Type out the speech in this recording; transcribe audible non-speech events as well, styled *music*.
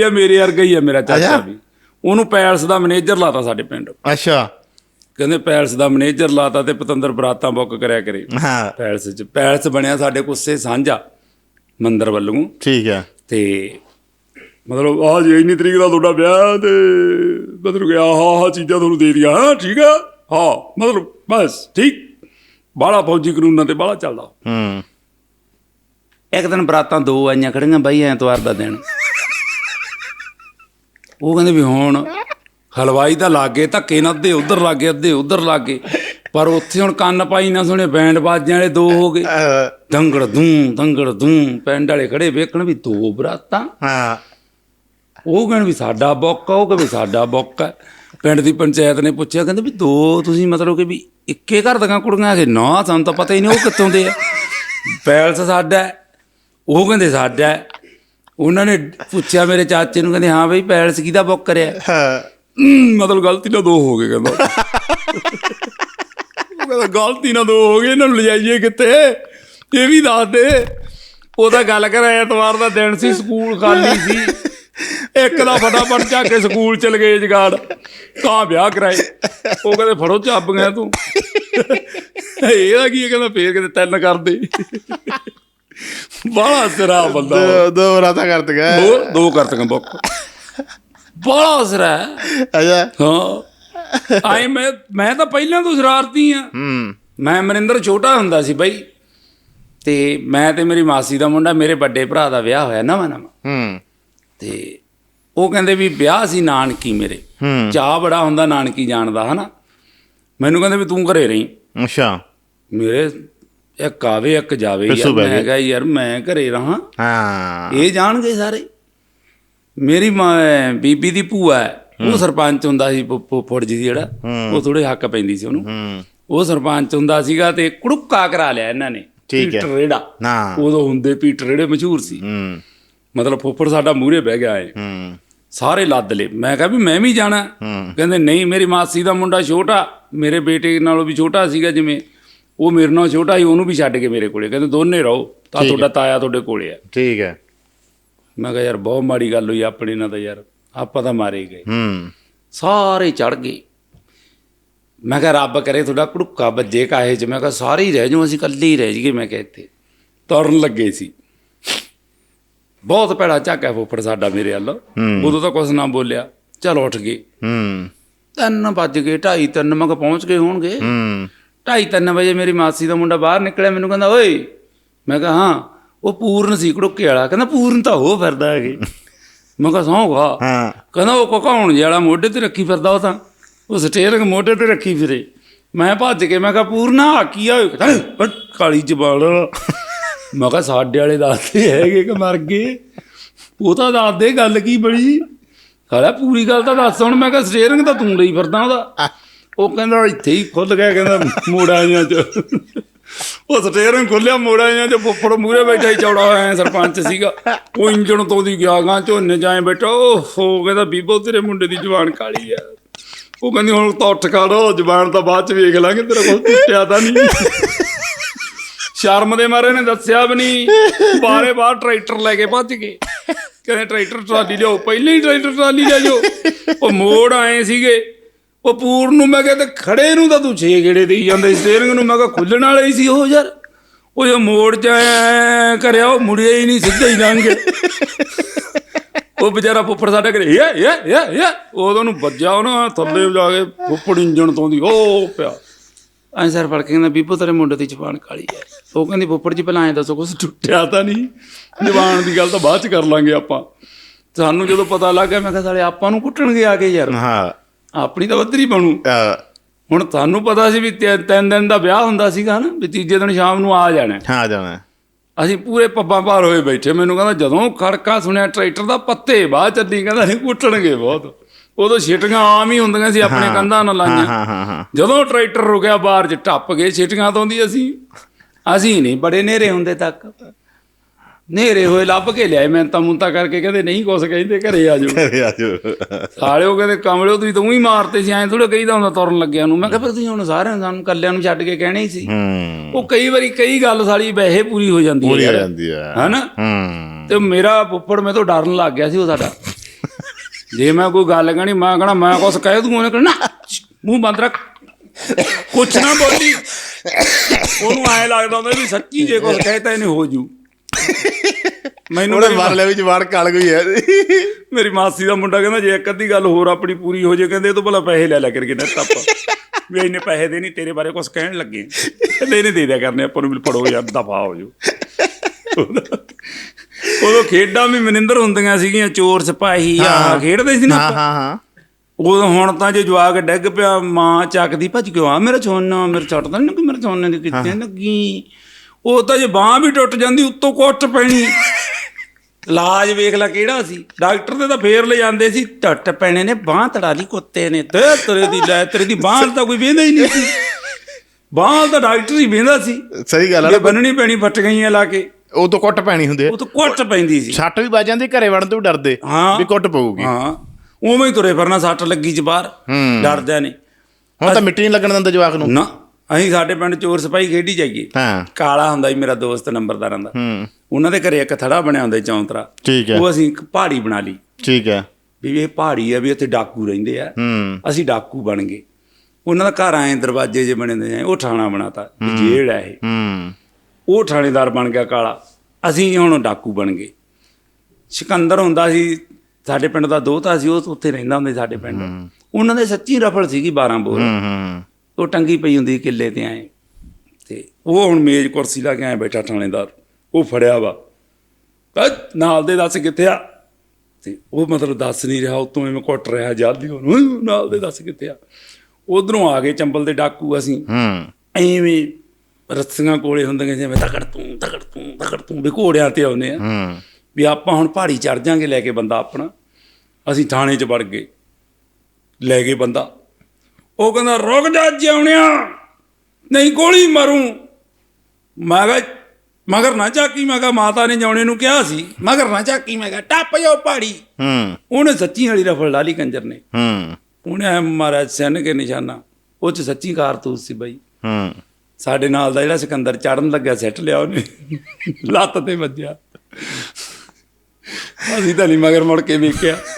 ਇਹ ਮੇਰੇ ਵਰਗਾ ਹੀ ਆ ਮੇਰਾ ਚਾਚਾ ਅੱਛਾ। ਵੀ। ਉਹਨੂੰ ਪੈਲਸ ਦਾ ਮੈਨੇਜਰ ਲਾਤਾ ਸਾਡੇ ਪਿੰਡ। ਅੱਛਾ। ਕਹਿੰਦੇ ਪੈਲਸ ਦਾ ਮੈਨੇਜਰ ਲਾਤਾ ਤੇ ਪਤੰਦਰ ਬਰਾਤਾਂ ਬੁੱਕ ਕਰਿਆ ਕਰੇ। ਹਾਂ। ਪੈਲਸ ਚ ਪੈਲਸ ਬਣਿਆ ਸਾਡੇ ਕੁੱਸੇ ਸਾਂਝਾ ਮੰਦਰ ਵੱਲੋਂ। ਠੀਕ ਹੈ ਤੇ ਮਤਲਬ ਆ ਜੇ ਇੰਨੀ ਤਰੀਕ ਦਾ ਤੁਹਾਡਾ ਵਿਆਹ ਤੇ ਮਤਲਬ ਕਿ ਆਹ ਆਹ ਚੀਜ਼ਾਂ ਤੁਹਾਨੂੰ ਦੇ ਦਿਆਂ। ਹਾਂ ਠੀਕ ਆ। ਹਾਂ ਮਤਲਬ ਬਸ ਠੀਕ। ਬਾਹਲਾ ਫੌਜੀ ਕਾਨੂੰਨਾਂ ਤੇ ਬਾਹਲਾ ਚੱਲਦਾ। ਹੂੰ। ਇੱਕ ਦਿਨ ਬਰਾਤਾਂ ਦੋ ਆਈਆਂ ਖੜੀਆਂ ਬਾਈ ਐਤਵਾਰ ਦਾ ਦਿਨ। ਉਹ ਕਹਿੰਦੇ ਵੀ ਹੁਣ ਹਲਵਾਈ ਤਾਂ ਲਾਗੇ ਧੱਕੇ ਨਾ ਅੱਧੇ ਉਧਰ ਲਾਗੇ ਅੱਧੇ ਉਧਰ ਲਾਗੇ। ਪਰ ਉੱਥੇ ਹੁਣ ਕੰਨ ਪਾਈ ਨਾ ਸੁਣੇ ਬੈਂਡ ਬਾਜਿਆਂ ਵਾਲੇ ਦੋ ਹੋ ਗਏ। ਦੰਗੜ ਦੂੰ ਦੰਗੜ ਦੂੰ ਪਿੰਡ ਵਾਲੇ ਖੜੇ ਵੇਖਣ ਵੀ ਦੋ ਬਰਾਤਾਂ। ਹਾਂ। ਉਹ ਕਹਿਣ ਵੀ ਸਾਡਾ ਬੁੱਕ ਆ ਉਹ ਕਹਿੰਦੇ ਸਾਡਾ ਬੁੱਕ ਆ। ਪਿੰਡ ਦੀ ਪੰਚਾਇਤ ਨੇ ਪੁੱਛਿਆ ਕਹਿੰਦੇ ਵੀ ਦੋ ਤੁਸੀਂ ਮਤਲਬ ਕਿ ਵੀ ਇੱਕੇ ਘਰ ਦੀਆਂ ਕੁੜੀਆਂ ਹੈਗੇ ਨਾ ਸਾਨੂੰ ਤਾਂ ਪਤਾ ਹੀ ਨਹੀਂ ਉਹ ਕਿੱਥੋਂ ਦੇ ਆ। ਪੈਲਸ ਸਾਡਾ। ਉਹ ਕਹਿੰਦੇ ਸਾਡਾ। ਉਹਨਾਂ ਨੇ ਪੁੱਛਿਆ ਮੇਰੇ ਚਾਚੇ ਨੂੰ ਕਹਿੰਦੇ ਹਾਂ ਬਈ ਪੈਲਸ ਕਿਹਦਾ ਬੁੱਕ ਕਰਿਆ। ਹਾਂ। ਮਤਲਬ ਗਲਤੀ ਨਾਲ ਦੋ ਹੋ ਗਏ ਕਹਿੰਦਾ। ਉਹ ਕਹਿੰਦਾ ਗਲਤੀ ਨਾਲ ਦੋ ਹੋ ਗਏ ਇਹਨਾਂ ਨੂੰ ਲਿਜਾਈਏ ਕਿੱਥੇ? ਇਹ ਵੀ ਦੱਸ ਦੇ। ਉਹਦਾ ਗੱਲ ਕਰ ਐਤਵਾਰ ਦਾ ਦਿਨ ਸੀ ਸਕੂਲ ਖਾਲੀ ਸੀ। ਇੱਕ ਦਾ ਫਟਾਫਟ ਚੱਕ ਕੇ ਸਕੂਲ ਚਲ ਗਏ ਜਗਾੜ। ਤਾਂ ਵਿਆਹ ਕਰਾਏ। ਉਹ ਕਹਿੰਦੇ ਫੜੋ ਚਾਬੀਆਂ ਤੂੰ। ਇਹਦਾ ਕੀ ਹੈ ਕਹਿੰਦਾ ਫੇਰ ਕਿਤੇ ਤਿੰਨ ਕਰ ਦੇ। ਬੜਾ ਸਿਰਾ ਬੰਦਾ। ਦੋ ਦੋ ਰਾਤਾਂ ਕਰ ਦਗਾ ਦੋ ਦੋ ਕਰਤੀਆਂ ਬੁੱਕ। ਬੜਾ ਸਿਰਾ ਅੱਛਾ। ਹਾਂ। ਆਏ ਮੈਂ ਮੈਂ ਤਾਂ ਪਹਿਲਾਂ ਤੋਂ ਸ਼ਰਾਰਤੀ ਆ ਹੂੰ। ਮੈਂ ਮਨਿੰਦਰ ਛੋਟਾ ਹੁੰਦਾ ਸੀ ਬਈ। ਤੇ ਮੈਂ ਤੇ ਮੇਰੀ ਮਾਸੀ ਦਾ ਮੁੰਡਾ ਮੇਰੇ ਵੱਡੇ ਭਰਾ ਦਾ ਵਿਆਹ ਹੋਇਆ ਨਵਾਂ ਨਵਾਂ। ਹੂੰ। ਤੇ ਉਹ ਕਹਿੰਦੇ ਵੀ ਵਿਆਹ ਸੀ ਨਾਨਕੀ ਮੇਰੇ। ਚਾਹ ਬੜਾ ਹੁੰਦਾ ਨਾਨਕੀ ਜਾਣ ਦਾ ਹਨਾ? ਮੈਨੂੰ ਕਹਿੰਦੇ ਵੀ ਤੂੰ ਘਰੇ ਰਹੀਂ। ਮੈਂ ਮੇਰੇ ਇੱਕ ਆਵੇ ਇੱਕ ਜਾਵੇ। ਯਾਰ ਮੈਂ। ਕਿਹਾ ਯਾਰ ਮੈਂ ਘਰੇ ਰਹਾਂ। ਹਾਂ। ਇਹ ਜਾਣਗੇ ਸਾਰੇ। ਮੇਰੀ ਮਾਂ ਬੀਬੀ ਦੀ ਭੂਆ ਉਹ ਸਰਪੰਚ ਹੁੰਦਾ ਸੀ ਫੁੱਫੜ ਜੀ ਜਿਹੜਾ। ਉਹ ਥੋੜੇ ਹੱਕ ਪੈਂਦੀ ਸੀ ਉਹਨੂੰ। ਉਹ ਸਰਪੰਚ ਹੁੰਦਾ ਸੀਗਾ ਤੇ ਕੁੜੁੱਕਾ ਕਰਾ ਲਿਆ ਇਹਨਾਂ ਨੇ ਠੀਕ ਹੈ। ਪੀਟਰ ਰੇੜਾ। ਹਾਂ ਉਦੋਂ ਹੁੰਦੇ ਪੀਟਰ ਰੇੜੇ ਮਸ਼ਹੂਰ ਸੀ। ਹੂੰ। ਮਤਲਬ ਫੁੱਫੜ ਸਾਡਾ ਮੂਹਰੇ ਬਹਿ ਗਿਆ ਏ। ਹੂੰ। ਸਾਰੇ ਲੱਦ ਲਏ। ਮੈਂ ਕਿਹਾ ਵੀ ਮੈਂ ਵੀ ਜਾਣਾ। ਕਹਿੰਦੇ ਨਹੀਂ ਮੇਰੀ ਮਾਸੀ ਦਾ ਮੁੰਡਾ ਛੋਟਾ ਮੇਰੇ ਬੇਟੇ ਨਾਲੋਂ ਵੀ ਛੋਟਾ ਸੀਗਾ ਜਿਵੇਂ। ਉਹ ਮੇਰੇ ਨਾਲ ਛੋਟਾ ਸੀ ਉਹਨੂੰ ਵੀ ਛੱਡ ਕੇ ਮੇਰੇ ਕੋਲੇ। ਕਹਿੰਦੇ ਦੋਨੇ ਰਹੋ ਤਾਂ ਹੈ। ਤੁਹਾਡਾ ਤਾਇਆ ਤੁਹਾਡੇ ਕੋਲੇ ਆ। ਠੀਕ ਹੈ। ਮੈਂ ਕਿਹਾ ਯਾਰ ਬਹੁਤ ਮਾੜੀ ਗੱਲ ਹੋਈ ਆਪਣੇ ਨਾਲ ਤਾਂ ਯਾਰ ਆਪਾਂ ਤਾਂ ਮਾਰੇ ਗਏ। ਹੂੰ। ਸਾਰੇ ਚੜ ਗਏ। ਮੈਂ ਕਿਹਾ ਰੱਬ ਕਰੇ ਤੁਹਾਡਾ ਕੁੜੁੱਕਾ ਵੱਜੇ ਕਾਹੇ ਚ। ਮੈਂ ਕਿਹਾ ਸਾਰੇ ਹੀ ਰਹਿ ਜਾਓ ਅਸੀਂ ਇਕੱਲੇ ਹੀ ਰਹਿ ਜਾਈਏ ਮੈਂ ਕਿਹਾ ਇੱਥੇ। ਤੁਰਨ ਲੱਗੇ ਸੀ। ਬਹੁਤ ਭੈੜਾ ਝਾਕਾ ਫੁੱਫੜ ਸਾਡਾ ਮੇਰੇ ਵੱਲ। ਹੂੰ। ਉਦੋਂ ਤਾਂ ਕੁਛ ਨਾ ਬੋਲਿਆ। ਚਲ ਉੱਠ ਗਏ। ਹੂੰ। ਤਿੰਨ ਵੱਜ ਗਏ ਢਾਈ ਤਿੰਨ ਮੈਂ ਕਿਹਾ ਪਹੁੰਚ ਗਏ ਹੋਣਗੇ। ਹੂੰ। ਢਾਈ ਤਿੰਨ ਵਜੇ ਮੇਰੀ ਮਾਸੀ ਦਾ ਮੁੰਡਾ ਬਾਹਰ ਨਿਕਲਿਆ ਮੈਨੂੰ ਕਹਿੰਦਾ ਓਏ! ਮੈਂ ਕਿਹਾ ਹਾਂ ਉਹ ਪੂਰਨ ਸੀ ਕੁੜੁੱਕੇ ਵਾਲਾ। ਕਹਿੰਦਾ ਪੂਰਨ ਤਾਂ ਹੋ ਫਿਰਦਾ ਹੈਗੇ ਮੈਂ ਕਿਹਾ ਸੌਂਗਾ ਹਾਂ। ਕਹਿੰਦਾ ਉਹ ਕੋਕਾਉਣ ਜਿਹੜਾ ਮੋਢੇ ਤੇ ਰੱਖੀ ਫਿਰਦਾ ਉਹ ਤਾਂ। ਉਹ ਸਟੇਰਿੰਗ ਮੋਢੇ ਤੇ ਰੱਖੀ ਫਿਰੇ। ਮੈਂ ਭੱਜ ਕੇ ਮੈਂ ਕਿਹਾ ਪੂਰਨਾ ਕੀ ਆ? ਕਹਿੰਦਾ, ਪਰ ਕਾਲੀ ਜ਼ਬਾਨ ਮੈਂ ਕਿਹਾ ਸਾਡੇ ਵਾਲੇ ਦੱਸਦੇ ਹੈਗੇ ਕਿ ਮਰ ਗਏ? ਉਹ ਤਾਂ ਦੱਸਦੇ ਗੱਲ ਕੀ ਬਣੀ? ਸਾਲਾ ਪੂਰੀ ਗੱਲ ਤਾਂ ਦੱਸ ਹੁਣ ਮੈਂ ਕਿਹਾ ਸਟੇਰਿੰਗ ਤਾਂ ਤੂੰ ਲਈ ਫਿਰਦਾ ਉਹਦਾ। ਉਹ ਕਹਿੰਦਾ ਇੱਥੇ ਹੀ ਖੁੱਲ ਗਿਆ, ਕਹਿੰਦਾ ਮੋੜਾਂ ਜਿਹਾ ਚ। ਉਹ ਸਟੇਰਿੰਗ ਖੁੱਲਿਆ ਮੋੜਾਂ ਜਿਹਾ ਚ, ਫੁੱਫੜ ਮੂਰੇ ਬੈਠਾ ਹੀ ਚੌੜਾ ਹੋਇਆ ਸਰਪੰਚ ਸੀਗਾ। ਉਹ ਇੰਜਣ ਤੋਂ ਦੀ ਗਿਆ ਗਾਂ ਝੋਨੇ ਜਾਏ ਬੈਠਾ ਉਹ ਕਹਿੰਦਾ ਬੀਬੋ, ਤੇਰੇ ਮੁੰਡੇ ਦੀ ਜਵਾਨ ਕਾਲੀ ਆ ਉਹ ਕਹਿੰਦੀ, ਹੁਣ ਤਾਂ ਉੱਠ ਖੜੋ ਜਵਾਨ ਤਾਂ ਬਾਅਦ ਚ ਵੇਖ ਲਾਂਗੇ, ਤੇਰਾ ਕੋਲ ਟੁੱਟਿਆ ਤਾਂ ਨਹੀਂ। ਸ਼ਰਮ ਦੇ ਮਾਰੇ ਨੇ, ਦੱਸਿਆ ਵੀ ਨਹੀਂ। ਬਾਰੇ ਬਾਹਰ ਟਰੈਕਟਰ ਲੈ ਕੇ ਭੱਜ ਗਏ। ਕਹਿੰਦੇ, ਟਰੈਕਟਰ ਟਰਾਲੀ ਲਿਓ ਪਹਿਲੇ ਹੀ ਟਰੈਕਟਰ ਟਰਾਲੀ ਲੈ ਜਾਓ। ਉਹ ਮੋੜ ਆਏ ਸੀਗੇ। ਉਹ ਪੂਰ ਨੂੰ ਮੈਂ ਕਹਿੰਦਾ ਖੜੇ ਨੂੰ ਤਾਂ ਤੂੰ ਛੇ ਗੇੜੇ ਦੇਈ ਜਾਂਦੇ ਸਟੀਅਰਿੰਗ ਨੂੰ। ਮੈਂ ਕਿਹਾ ਖੁੱਲਣ ਵਾਲੇ ਹੀ ਸੀ ਉਹ ਯਾਰ। ਉਹ ਜੋ ਮੋੜ ਚ ਕਰਿਆ ਉਹ ਮੁੜਿਆ ਹੀ ਨਹੀਂ ਸਿੱਧਾ ਹੀ ਲੰਘ ਗਿਆ ਉਹ ਵਿਚਾਰਾ ਫੁੱਫੜ ਸਾਡੇ ਘਰੇ ਯਾ ਯਾ ਯਾ ਯਾ ਉਦੋਂ ਨੂੰ ਵੱਜਾ ਉਹਨਾਂ ਥੱਲੇ ਜਾ ਕੇ ਫੁੱਫੜ ਇੰਜਣ ਤੋਂ ਦੀ ਉਹ ਪਿਆ। ਐਂ ਸਰ ਫੜ ਕੇ ਕਹਿੰਦਾ ਬੀਬੋ ਤੇਰੇ ਮੁੰਡੇ ਦੀ ਜ਼ਬਾਨ ਕਾਲੀ ਹੈ। ਉਹ ਕਹਿੰਦੀ ਫੁੱਫੜ ਜੀ ਪਹਿਲਾਂ ਐਂ ਦੱਸੋ ਕੁਛ ਟੁੱਟਿਆ ਤਾਂ ਨਹੀਂ? ਜ਼ਬਾਨ ਦੀ ਗੱਲ ਤਾਂ ਬਾਅਦ ਚ ਕਰ ਲਾਂਗੇ ਆਪਾਂ। ਸਾਨੂੰ ਜਦੋਂ ਪਤਾ ਲੱਗ ਗਿਆ ਮੈਂ ਕਿਹਾ ਸਾਲੇ ਆਪਾਂ ਨੂੰ ਕੁੱਟਣਗੇ ਆ ਕੇ ਯਾਰ। ਹਾਂ। ਆਪਣੀ ਤਾਂ ਵੱਧਰੀ ਬਣੂ। ਹੁਣ ਤੁਹਾਨੂੰ ਪਤਾ ਸੀ ਵੀ ਤਿੰਨ ਦਿਨ ਦਾ ਵਿਆਹ ਹੁੰਦਾ ਸੀਗਾ ਨਾ ਵੀ ਤੀਜੇ ਦਿਨ ਸ਼ਾਮ ਨੂੰ ਆ ਜਾਣਾ। ਹਾਂ ਜਾਣਾ। ਅਸੀਂ ਪੂਰੇ ਪੱਬਾਂ ਭਾਰ ਹੋਏ ਬੈਠੇ। ਮੈਨੂੰ ਕਹਿੰਦਾ ਜਦੋਂ ਖੜਕਾ ਸੁਣਿਆ ਟਰੈਕਟਰ ਦਾ ਪੱਤੇ ਬਾਅਦ ਚੱਲੀ ਕਹਿੰਦਾ ਨਹੀਂ ਕੁੱਟਣਗੇ ਬਹੁਤ। ਉਦੋਂ ਛਿਟੀਆਂ ਆਮ ਹੀ ਹੁੰਦੀਆਂ ਸੀ ਆਪਣੇ ਕੰਧਾਂ ਨਾਲ ਲਾਈਆਂ। ਹਾਂ ਹਾਂ ਹਾਂ। ਜਦੋਂ ਟਰੈਕਟਰ ਰੁਕਿਆ ਬਾਹਰ 'ਚ ਟੱਪ ਗਏ ਛਿਟੀਆਂ ਤੋਂ ਦੀ ਅਸੀਂ ਅਸੀਂ ਨਹੀਂ ਬੜੇ ਨੇਰੇ ਹੁੰਦੇ ਤੱਕ। ਨੇਰੇ ਹੋਏ ਲੱਭ ਕੇ ਲਿਆਏ ਮੈਂ ਤਾਂ ਮੁੰਤਾ ਕਰਕੇ ਕਹਿੰਦੇ ਨਹੀਂ ਕੁਛ ਕਹਿੰਦੇ ਘਰੇ ਆ ਜਾਓ। ਘਰੇ ਆ ਜਾਓ। ਸਾਲਿਓ ਕਹਿੰਦੇ ਕਮਲਿਓ ਤੁਸੀਂ ਤਾਂ ਉਹੀ ਮਾਰਤੇ ਸੀ ਐਂ ਥੋੜਾ ਕਹੀਦਾ ਹੁੰਦਾ ਤੁਰਨ ਲੱਗਿਆ ਨੂੰ। ਮੈਂ ਕਿਹਾ ਫਿਰ ਤੁਸੀਂ ਹੁਣ ਸਾਰਿਆਂ ਸਾਨੂੰ ਕੱਲਿਆਂ ਨੂੰ ਛੱਡ ਕੇ ਕਹਿਣਾ ਹੀ ਸੀ। ਹੂੰ। ਉਹ ਕਈ ਵਾਰੀ ਕਈ ਗੱਲ ਸਾਲੀ ਵੈਸੇ ਪੂਰੀ ਹੋ ਜਾਂਦੀ ਹੈ ਪੂਰੀ ਹੋ ਯਾਰ। ਜਾਂਦੀ ਹੈ। ਹੈਨਾ? ਹੂੰ। ਤੇ ਮੇਰਾ ਫੁੱਫੜ ਮੇਰੇ ਤੋਂ ਡਰਨ ਲੱਗ ਗਿਆ ਸੀ ਉਹ ਸਾਡਾ। *laughs* ਜੇ ਮੈਂ ਕੋਈ ਗੱਲ ਕਹਣੀ ਮੈਂ ਕਹਣਾ ਮੈਂ ਕੁਛ ਕਹਿ ਦੂੰ ਉਹਨੇ ਕਹਿਣਾ ਨਾ, ਮੂੰਹ ਬੰਦ ਰੱਖ। ਕੁਛ ਨਾ ਬੋਲੀ। ਉਹਨੂੰ ਐ ਲੱਗਦਾ ਹੁੰਦਾ ਵੀ ਸੱਚੀ ਜੇ ਕੁਛ ਕਹਿਤਾ ਇਹਨੇ ਹੋ ਜੂ। ਮੈਨੂੰ ਉਹਨੇ ਮੇਰੀ ਲਿਆ ਵਿੱਚ ਵਾੜ ਕਾਲ ਗਈ ਹੈ। ਮੇਰੀ ਮਾਸੀ ਦਾ ਮੁੰਡਾ ਕਹਿੰਦਾ ਜੇ ਇੱਕ ਅੱਧੀ ਗੱਲ ਹੋਰ ਆਪਣੀ ਪੂਰੀ ਹੋ ਜੇ ਕਹਿੰਦੇ ਇਹ ਤੋਂ ਭਲਾ ਪੈਸੇ ਲੈ ਲੈ ਕਰਕੇ ਨਾ ਤੱਪ ਵੀ ਇੰਨੇ ਪੈਸੇ ਦੇ ਨਹੀਂ ਤੇਰੇ ਬਾਰੇ ਕੁਝ ਕਹਿਣ ਲੱਗੇ। ਕਹਿੰਦੇ ਇਹਨੇ ਦੇ ਦਿਆ ਕਰਨੇ ਆਪਾਂ ਨੂੰ ਵੀ ਫੜੋ ਯਾਰ ਦਫਾ ਹੋ ਜਾਓ। ਉਦੋਂ ਖੇਡਾਂ ਵੀ ਮਨਿੰਦਰ ਹੁੰਦੀਆਂ ਸੀਗੀਆਂ ਚੋਰ ਸਿਪਾਹੀ ਆ ਖੇਡਦੇ ਸੀ ਨਾ ਹਾਂ। ਹਾਂ ਹਾਂ। ਉਦੋਂ ਹੁਣ ਤਾਂ ਜੇ ਜਵਾਕ ਡਿੱਗ ਪਿਆ ਮਾਂ ਚੱਕਦੀ ਭੱਜ ਕੇ ਆ? ਮੇਰਾ ਛੋਨਾ ਮੇਰੇ ਛੱਟ ਤਾਂ ਨਹੀਂ ਕਿ ਮੇਰੇ ਛੋਨੇ ਦੀ ਕਿੱਥੇ ਲੱਗੀ? ਉਹ ਤਾਂ ਜੇ ਬਾਹ ਵੀ ਟੁੱਟ ਜਾਂਦੀ ਉੱਤੋਂ ਕੁੱਟ ਪੈਣੀ। ਇਲਾਜ ਵੇਖ ਲੈ ਕਿਹੜਾ ਸੀ। ਡਾਕਟਰ ਦੇ ਤਾਂ ਫੇਰ ਲੈ ਜਾਂਦੇ ਸੀ ਟੱਟ ਪੈਣੇ ਨੇ ਬਾਹ ਤੜਾ ਲਈ ਕੁੱਤੇ ਨੇ। ਤੇ ਤੇਰੇ ਦੀ ਲੈ ਤੇਰੇ ਦੀ ਬਾਹ ਤਾਂ ਕੋਈ ਵੇਂਦਾ ਹੀ ਨਹੀਂ ਸੀ। ਬਾਹ ਤਾਂ ਡਾਕਟਰ ਹੀ ਵੇਂਦਾ ਸੀ। ਸਹੀ ਗੱਲ ਹੈ ਬੰਨਣੀ ਪੈਣੀ ਫਟ ਗਈਆਂ ਲਾ ਕੇ। ਉਹ ਤੋਂ ਕੁੱਟ ਪੈਣੀ ਹੁੰਦੀ ਹੈ। ਉਹ ਤਾਂ ਕੁੱਟ ਪੈਂਦੀ ਸੀ। ਛੱਟ ਵੀ ਵੱਜ ਜਾਂਦੀ ਘਰੇ ਵੜਨ ਤੋਂ ਵੀ ਡਰਦੇ ਹਾਂ। ਵੀ ਕੁੱਟ ਪਊਗੀ। ਹਾਂ। ਉਵੇਂ ਹੀ ਤੁਰੇ ਫਿਰਨਾ ਸੱਟ ਲੱਗੀ ਚ ਬਾਹਰ। ਡਰਦਿਆਂ ਨੇ। ਹੁਣ ਤਾਂ ਮਿੱਟੀ ਨਹੀਂ ਲੱਗਣ ਦਿੰਦਾ ਜਵਾਕ ਨੂੰ। ਨਾ। ਅਸੀਂ ਸਾਡੇ ਪਿੰਡ ਚੋਰ ਸਿਪਾਹੀ ਖੇਡੀ ਜਾਈਏ। ਹਾਂ। ਕਾਲਾ ਹੁੰਦਾ ਸੀ ਮੇਰਾ ਦੋਸਤ ਨੰਬਰਦਾਰਾਂ ਦਾ। ਹੂੰ। ਉਹਨਾਂ ਦੇ ਘਰੇ ਇੱਕ ਥੜਾ ਬਣਿਆ ਹੁੰਦਾ ਸੀ ਚੌਂਤਰਾ। ਠੀਕ ਹੈ। ਉਹ ਅਸੀਂ ਇੱਕ ਪਹਾੜੀ ਬਣਾ ਲਈ। ਠੀਕ ਹੈ। ਵੀ ਇਹ ਪਹਾੜੀ ਆ ਵੀ ਉੱਥੇ ਡਾਕੂ ਰਹਿੰਦੇ ਆ। ਹੂੰ। ਅਸੀਂ ਡਾਕੂ ਬਣ ਗਏ। ਉਹਨਾਂ ਦਾ ਘਰ ਆਏ ਦਰਵਾਜ਼ੇ ਜੇ ਬਣੇ ਆ ਉਹ ਥਾਣਾ ਬਣਾਤਾ ਵੀ ਜੇਲ੍ਹ ਆ ਇਹ। ਹੂੰ। ਉਹ ਥਾਣੇਦਾਰ ਬਣ ਗਿਆ ਕਾਲਾ। ਅਸੀਂ ਹੁਣ ਡਾਕੂ ਬਣ ਗਏ। ਸਿਕੰਦਰ ਹੁੰਦਾ ਸੀ ਸਾਡੇ ਪਿੰਡ ਦਾ ਦੋਤਾ ਸੀ ਉਹ ਉੱਥੇ ਰਹਿੰਦਾ ਹੁੰਦਾ ਸੀ ਸਾਡੇ ਪਿੰਡ। ਉਹਨਾਂ ਦੇ ਸੱਚੀ ਰਫਲ ਸੀਗੀ 12 ਬੋਰ। ਹੂੰ ਹੂੰ। ਉਹ ਟੰਗੀ ਪਈ ਹੁੰਦੀ ਕਿੱਲੇ ਤੇ ਆਏ ਤੇ ਉਹ ਹੁਣ ਮੇਜ਼ ਕੁਰਸੀ ਲਾ ਕੇ ਆਏ ਬੈਠਾ ਥਾਣੇਦਾਰ। ਉਹ ਫੜਿਆ ਵਾ। ਕਹ ਨਾਲ ਦੇ ਦੱਸ ਕਿੱਥੇ ਆ? ਤੇ ਉਹ ਮਤਲਬ ਦੱਸ ਨਹੀਂ ਰਿਹਾ ਉਤੋਂ ਐਵੇਂ ਕੁੱਟ ਰਿਹਾ ਜਲਦੀ ਉਹਨੂੰ। ਨਾਲ ਦੇ ਦੱਸ ਕਿੱਥੇ ਆ? ਉਧਰੋਂ ਆ ਗਏ ਚੰਬਲ ਦੇ ਡਾਕੂ ਅਸੀਂ। ਹੂੰ। ਐਵੇਂ ਰੱਸੀਆਂ ਕੋਲੇ ਹੁੰਦੀਆਂ ਜਿਵੇਂ ਤਕੜ ਤੂੰ ਤਕੜ ਤੂੰ ਤਕੜ ਤੂੰ ਵੀ ਘੋੜਿਆਂ ਤੇ ਆਉਨੇ ਆ। ਹੂੰ। ਵੀ ਆਪਾਂ ਹੁਣ ਪਹਾੜੀ ਚੜ ਜਾਾਂਗੇ ਲੈ ਕੇ ਬੰਦਾ ਆਪਣਾ। ਅਸੀਂ ਥਾਣੇ 'ਚ ਵੜ ਗਏ। ਲੈ ਗਏ ਬੰਦਾ। ਉਹ ਕਹਿੰਦਾ ਰੁਕ ਜਾ ਜਿਉਣਿਆ ਨਹੀਂ ਗੋਲੀ ਮਾਰੂੰ। ਮੈਂ ਕਿਹਾ ਮਗਰ ਨਾ ਝਾਕੀ ਮੈਂ ਕਿਹਾ ਮਾਤਾ ਨੇ ਜਾਉਣੇ ਨੂੰ ਕਿਹਾ ਸੀ। ਮਗਰ ਨਾ ਝਾਕੀ ਮੈਂ ਕਿਹਾ ਟੱਪ ਜਾਓ ਪਹਾੜੀ। ਹੂੰ। ਉਹਨੇ ਸੱਚੀ ਵਾਲੀ ਰਫਲ ਲਾ ਲਈ ਕੰਜਰ ਨੇ। ਹੂੰ। ਉਹਨੇ ਮਾਰਿਆ ਸੈਨ ਕੇ ਨਿਸ਼ਾਨਾ। ਉਹ ਚ ਸੱਚੀ ਕਾਰਤੂਸ ਸੀ ਬਾਈ। ਹੂੰ। ਸਾਡੇ ਨਾਲ ਦਾ ਜਿਹੜਾ ਸਿਕੰਦਰ ਚੜਨ ਲੱਗਿਆ ਸਿੱਟ ਲਿਆ ਉਹਨੇ। ਲੱਤ ਤੇ ਵੱਜਿਆ। ਅਸੀਂ ਤਾਂ ਨਹੀਂ ਮਗਰ ਮੁੜ ਕੇ ਵੇਖਿਆ।